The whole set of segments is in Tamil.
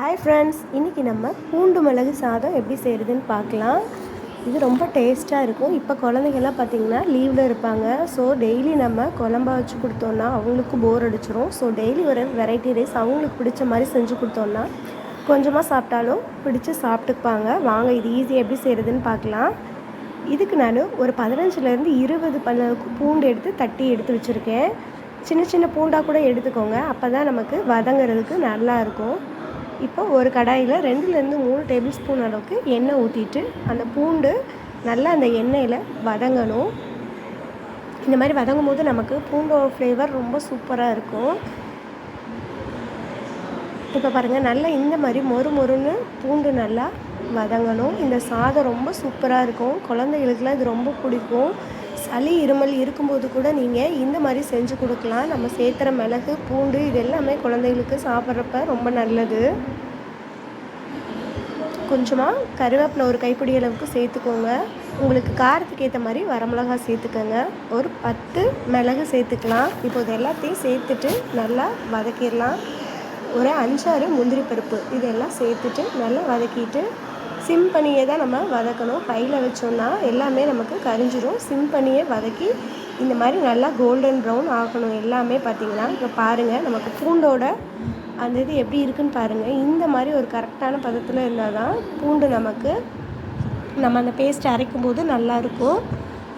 ஹாய் ஃப்ரெண்ட்ஸ் இன்றைக்கி நம்ம பூண்டு மிளகு சாதம் எப்படி செய்கிறதுன்னு பார்க்கலாம். இது ரொம்ப டேஸ்ட்டாக இருக்கும். இப்போ குழந்தைங்கள்லாம் பார்த்திங்கன்னா லீவில் இருப்பாங்க. ஸோ டெய்லி நம்ம குழம்பா வச்சு கொடுத்தோன்னா அவங்களுக்கு போர் அடிச்சிரும். ஸோ டெய்லி ஒரு வெரைட்டி ரைஸ் அவங்களுக்கு பிடிச்ச மாதிரி செஞ்சு கொடுத்தோன்னா கொஞ்சமாக சாப்பிட்டாலும் பிடிச்சி சாப்பிட்டுப்பாங்க. வாங்க இது ஈஸியாக எப்படி செய்கிறதுன்னு பார்க்கலாம். இதுக்கு நான் ஒரு பதினஞ்சுலேருந்து இருபது அளவுக்கு பூண்டு எடுத்து தட்டி எடுத்து வச்சுருக்கேன். சின்ன சின்ன பூண்டாக கூட எடுத்துக்கோங்க. அப்போ தான் நமக்கு வதங்கிறதுக்கு நல்லா இருக்கும். இப்போ ஒரு கடாயில் ரெண்டுலேருந்து மூணு டேபிள் ஸ்பூன் அளவுக்கு எண்ணெய் ஊற்றிட்டு அந்த பூண்டு நல்லா அந்த எண்ணெயில் வதங்கணும். இந்த மாதிரி வதங்கும் போது நமக்கு பூண்டோட ஃப்ளேவர் ரொம்ப சூப்பராக இருக்கும். இப்போ பாருங்கள் நல்லா இந்த மாதிரி மொறு மொறுன்னு பூண்டு நல்லா வதங்கணும். இந்த சாதம் ரொம்ப சூப்பராக இருக்கும். குழந்தைகளுக்குலாம் இது ரொம்ப பிடிக்கும். சளி இருமல் இருக்கும்போது கூட நீங்கள் இந்த மாதிரி செஞ்சு கொடுக்கலாம். நம்ம சேர்த்துற மிளகு பூண்டு இது எல்லாமே குழந்தைகளுக்கு சாப்பிட்றப்ப ரொம்ப நல்லது. கொஞ்சமாக கருவேப்பிலை ஒரு கைப்பிடி அளவுக்கு சேர்த்துக்கோங்க. உங்களுக்கு காரத்துக்கு ஏற்ற மாதிரி வரமிளகா சேர்த்துக்கோங்க. ஒரு பத்து மிளகு சேர்த்துக்கலாம். இப்போ இது எல்லாத்தையும் சேர்த்துட்டு நல்லா வதக்கிடலாம். ஒரு அஞ்சாறு முந்திரி பருப்பு இதெல்லாம் சேர்த்துட்டு நல்லா வதக்கிட்டு சிம் பண்ணியே தான் நம்ம வதக்கணும். கையில் வச்சோம்னா எல்லாமே நமக்கு கரிஞ்சிரும். சிம் பண்ணியே வதக்கி இந்த மாதிரி நல்லா கோல்டன் ப்ரௌன் ஆகணும் எல்லாமே பார்த்திங்கன்னா. இப்போ பாருங்கள் நமக்கு பூண்டோட அந்த இது எப்படி இருக்குன்னு பாருங்கள் இந்த மாதிரி ஒரு கரெக்டான பதத்தில் இருந்தால் தான் பூண்டு நமக்கு நம்ம அந்த பேஸ்ட் அரைக்கும் போது நல்லாயிருக்கும்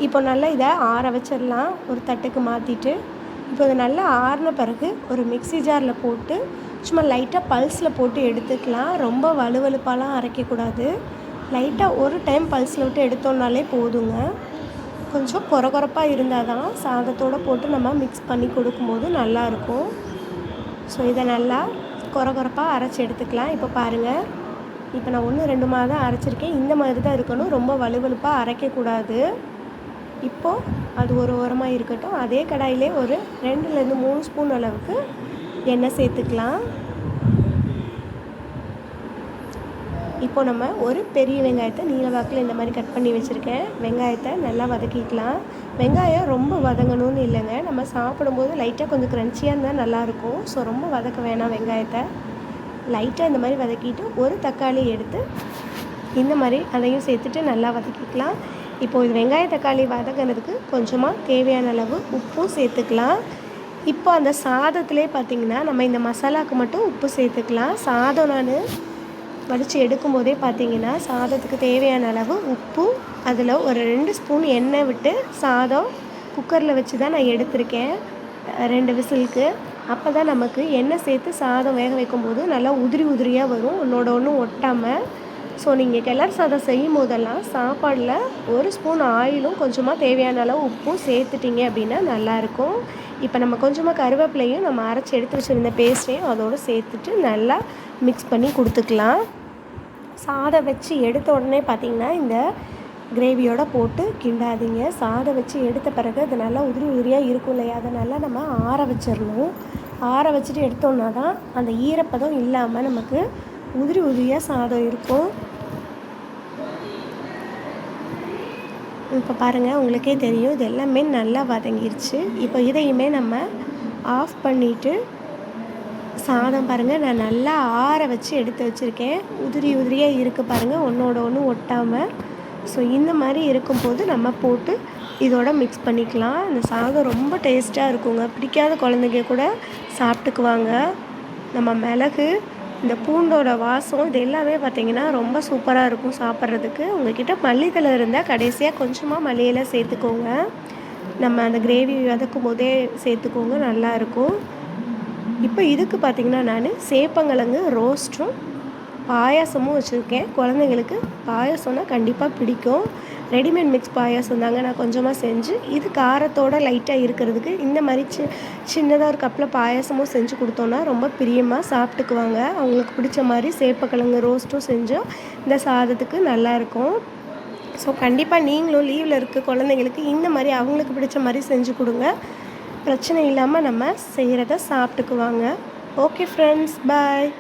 இப்போ நல்லா இதை ஆற வச்சிடலாம். ஒரு தட்டுக்கு மாற்றிட்டு இப்போ இது நல்லா ஆறின பிறகு ஒரு மிக்சி ஜாரில் போட்டு சும்மா லைட்டாக பல்ஸில் போட்டு எடுத்துக்கலாம். ரொம்ப வலுவலுப்பாலாம் அரைக்கக்கூடாது. லைட்டாக ஒரு டைம் பல்ஸில் விட்டு எடுத்தோம்னாலே போதுங்க. கொஞ்சம் குறகுறப்பாக இருந்தால் தான் சாதத்தோடு போட்டு நம்ம மிக்ஸ் பண்ணி கொடுக்கும்போது நல்லாயிருக்கும். ஸோ இதை நல்லா குறகுறப்பாக அரைச்சி எடுத்துக்கலாம். இப்போ பாருங்கள் இப்போ நான் ஒன்று ரெண்டு மாதம் அரைச்சிருக்கேன். இந்த மாதிரி தான் இருக்கணும். ரொம்ப வலுவலுப்பாக அரைக்கக்கூடாது. இப்போது அது ஒரு ஓரமாக இருக்கட்டும். அதே கடாயிலே ஒரு ரெண்டுலேருந்து மூணு ஸ்பூன் அளவுக்கு எண்ணெய் சேர்த்துக்கலாம்? இப்போ நம்ம ஒரு பெரிய வெங்காயத்தை நீல வாக்கில் இந்த மாதிரி கட் பண்ணி வச்சுருக்கேன். வெங்காயத்தை நல்லா வதக்கிக்கலாம். வெங்காயம் ரொம்ப வதங்கணும்னு இல்லைங்க. நம்ம சாப்பிடும்போது லைட்டாக கொஞ்சம் க்ரன்ச்சியாக இருந்தால் நல்லாயிருக்கும். ஸோ ரொம்ப வதக்க வேணாம் வெங்காயத்தை. லைட்டாக இந்த மாதிரி வதக்கிட்டு ஒரு தக்காளி எடுத்து இந்த மாதிரி அதையும் சேர்த்துட்டு நல்லா வதக்கிக்கலாம். இப்போது இது வெங்காய தக்காளி வதக்கிறதுக்கு கொஞ்சமாக தேவையான அளவு உப்பும் சேர்த்துக்கலாம். இப்போ அந்த சாதத்திலே பார்த்திங்கன்னா நம்ம இந்த மசாலாவுக்கு மட்டும் உப்பு சேர்த்துக்கலாம். சாதம் நான் வடித்து எடுக்கும்போதே பார்த்தீங்கன்னா சாதத்துக்கு தேவையான அளவு உப்பு அதில் ஒரு ரெண்டு ஸ்பூன் எண்ணெய் விட்டு சாதம் குக்கரில் வச்சு தான் நான் எடுத்திருக்கேன் ரெண்டு விசிலுக்கு. அப்போ தான் நமக்கு எண்ணெய் சேர்த்து சாதம் வேக வைக்கும்போது நல்லா உதிரி உதிரியாக வரும். ஒன்றோட ஒன்றும் ஒட்டாமல் ஸோ நீங்கள் கிளர் சாதம் செய்யும் போதெல்லாம் சாப்பாடில் ஒரு ஸ்பூன் ஆயிலும் கொஞ்சமாக தேவையான அளவு உப்பும் சேர்த்துட்டிங்க அப்படின்னா நல்லாயிருக்கும் இப்போ நம்ம கொஞ்சமாக கருவேப்பிலையும் நம்ம அரைச்சி எடுத்து வச்சுருந்த பேஸ்ட்டையும் அதோடு சேர்த்துட்டு நல்லா மிக்ஸ் பண்ணி கொடுத்துக்கலாம். சாதம் வச்சு எடுத்த உடனே பார்த்திங்கன்னா இந்த கிரேவியோடு போட்டு கிண்டாதீங்க. சாதம் வச்சு எடுத்த பிறகு அது நல்லா உதிரி உதிரியாக இருக்கும் இல்லையா? அதனால் நம்ம ஆற வச்சிடணும் ஆற வச்சுட்டு எடுத்தோன்னா தான் அந்த ஈரப்பதம் இல்லாமல் நமக்கு உதிரி உதிரியாக சாதம் இருக்கும். இப்போ பாருங்கள் உங்களுக்கே தெரியும் இது எல்லாமே நல்லா வதங்கிருச்சு. இப்போ இதையுமே நம்ம ஆஃப் பண்ணிவிட்டு சாதம் பாருங்கள் நான் நல்லா ஆற வச்சு எடுத்து வச்சுருக்கேன். உதிரி உதிரியாக இருக்குது பாருங்கள் ஒன்றோட ஒன்று ஒட்டாமல் ஸோ இந்த மாதிரி இருக்கும்போது நம்ம போட்டு இதோட மிக்ஸ் பண்ணிக்கலாம். இந்த சாதம் ரொம்ப டேஸ்ட்டாக இருக்குங்க. பிடிக்காத குழந்தைங்க கூட சாப்பிட்டுக்குவாங்க. நம்ம மிளகு இந்த பூண்டோட வாசம் இது எல்லாமே பார்த்திங்கன்னா ரொம்ப சூப்பராக இருக்கும் சாப்பிட்றதுக்கு. உங்ககிட்ட மல்லித்தலை இருந்தால் கடைசியாக கொஞ்சமாக மல்லியெல்லாம் சேர்த்துக்கோங்க. நம்ம அந்த கிரேவி வதக்கும் போதே சேர்த்துக்கோங்க நல்லாயிருக்கும் இப்போ இதுக்கு பார்த்திங்கன்னா நான் சேப்பங்கிழங்கு ரோஸ்ட்டும் பாயாசமும் வச்சுருக்கேன். குழந்தைங்களுக்கு பாயாசம்னா கண்டிப்பாக பிடிக்கும். ரெடிமேட் மிக்ஸ் பாயாசம் தாங்க நான் கொஞ்சமாக செஞ்சு இது காரத்தோட லைட்டாக இருக்கிறதுக்கு இந்த மாதிரி சி சின்னதாக ஒரு கப்பில் பாயாசமும் செஞ்சு கொடுத்தோன்னா ரொம்ப பிரியமாக சாப்பிட்டுக்குவாங்க. அவங்களுக்கு பிடிச்ச மாதிரி சேப்பக்கிழங்கு ரோஸ்ட்டும் செஞ்சோம் இந்த சாதத்துக்கு நல்லாயிருக்கும் ஸோ கண்டிப்பாக நீங்களும் லீவில் இருக்க குழந்தைங்களுக்கு இந்த மாதிரி அவங்களுக்கு பிடிச்ச மாதிரி செஞ்சு கொடுங்க. பிரச்சனை இல்லாமல் நம்ம செய்கிறத சாப்பிட்டுக்குவாங்க. Okay friends bye